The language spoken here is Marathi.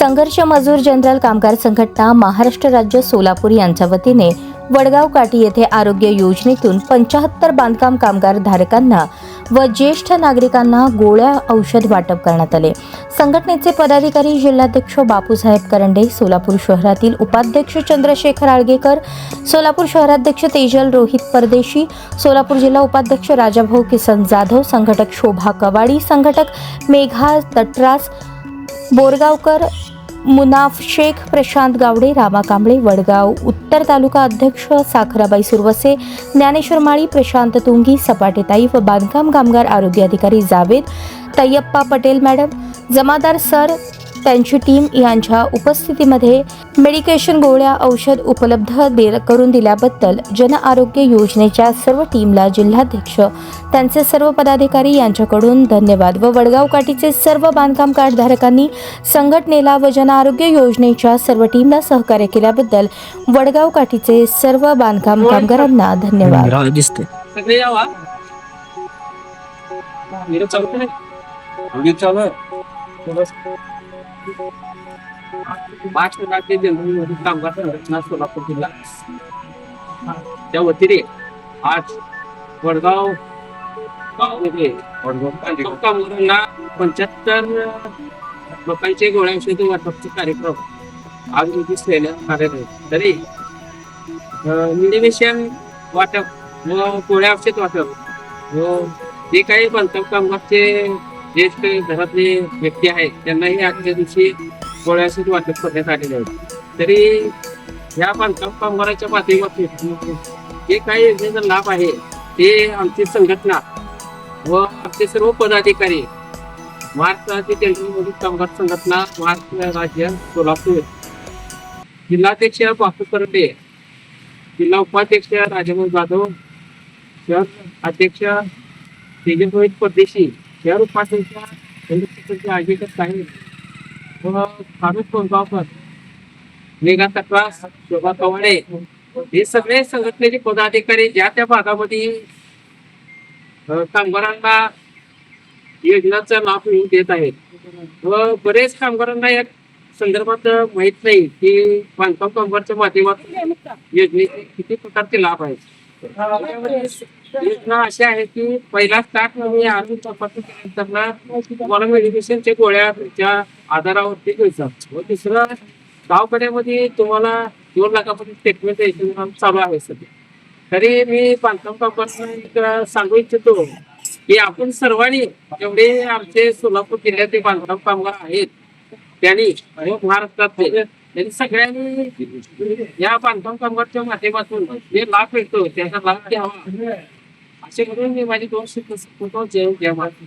संघर्ष मजूर जनरल कामगार संघटना महाराष्ट्र राज्य सोलापूर यांच्या वतीने वडगाव काठी येथे आरोग्य योजनेतून पंचाहत्तर बांधकाम कामगार धारकांना व ज्येष्ठ नागरिकांना गोळ्या औषध वाटप करण्यात आले. संघटनेचे पदाधिकारी जिल्हाध्यक्ष बापूसाहेब करंडे सोलापूर शहरातील उपाध्यक्ष चंद्रशेखर आळगेकर सोलापूर शहराध्यक्ष तेजल रोहित परदेशी सोलापूर जिल्हा उपाध्यक्ष राजाभाऊ किसन जाधव संघटक शोभा कवाडी संघटक मेघा तटरास बोरगावकर मुनाफ शेख प्रशांत गावडे रामा कांबळे वडगाव उत्तर तालुका अध्यक्ष साखराबाई सुरवसे ज्ञानेश्वर माळी प्रशांत तुंगी सपाटेताई व बांधकाम कामगार आरोग्य अधिकारी जावेद तय्यप्पा पटेल मॅडम जमादार सर त्यांची टीम यांच्या उपस्थितीमध्ये मेडिकेशन गोळ्या औषध उपलब्ध दे करून दिल्याबद्दल जन आरोग्य योजनेच्या सर्व टीमला जिल्हाध्यक्ष त्यांचे सर्व पदाधिकारी यांच्याकडून धन्यवाद व वडगाव काठीचे सर्व बांधकाम कार्डधारकांनी संघटनेला व जन आरोग्य योजनेच्या सर्व टीमला सहकार्य केल्याबद्दल वडगाव काठीचे सर्व बांधकाम कामगारांना धन्यवाद. चालू आहे. पाच लाख जनरल कामगार संघटना सोलापूर जिल्हा. त्या वतीने आज वडगाव गावामध्ये बांधकाम कामगारांना पंच्याहत्तर लोकांचे गोळ्या औषध वाटपचे कार्यक्रम आज रोजी केल्यात कार्यरत तरी निवेशन वाटप व गोळ्या औषध वाटप व जे काही बांधकाम कामगारचे ज्येष्ठ घरातले व्यक्ती आहेत त्यांनाही आजच्या दिवशी गोळ्याशीच वाटप करण्यात आलेले आहे. तरी या बांधकाम कामगाराच्या माध्यमातून जे काही योजनेचा लाभ आहे ते आमची संघटना व आमचे सर्व पदाधिकारी महाराष्ट्र राज्य कामगार संघटना महाराष्ट्र राज्य सोलापूर जिल्हाध्यक्ष बापू करंडे जिल्हा उपाध्यक्ष राजाभाऊ जाधव शहर अध्यक्ष तेजस परदेशी या उपाध्यक्ष चंद्रशेखर आगेकर साहेब व फारुख कोलगावकर मेघा तक्रास शोभा कवाडे हे सगळे संघटनेचे पदाधिकारी ज्या त्या भागामध्ये कामगारांना योजनांचा लाभ मिळवून देत आहेत. व बरेच कामगारांना या संदर्भात माहीत नाही की बांधकाम कामगारच्या माध्यमातून योजनेचे किती प्रकारचे लाभ आहेत. योजना अशी आहे की पहिला स्टार्ट नव्हे म्हणजे आधी तपासणी केल्यानंतर ना तुम्हाला मेडिकेशनच्या गोळ्या त्या आधारावरती घ्यायचा. व दुसरं गावकड्यामध्ये तुम्हाला दोन लाखापर्यंत ट्रीटमेंट द्यायचं काम चालू आहे सध्या. तरी मी बांधकाम कामगारांना सांगू इच्छितो की आपण सर्वांनी जेवढे आमचे सोलापूर जिल्ह्याचे बांधकाम कामगार आहेत त्यांनी महाराष्ट्रात त्यांनी सगळ्यांनी या बांधकाम कामगारच्या माध्यमातून जे लाभ मिळतो त्याचा लाभ घ्यावा. असे करून मी माझी दोन शिक्षक जय जय महाराज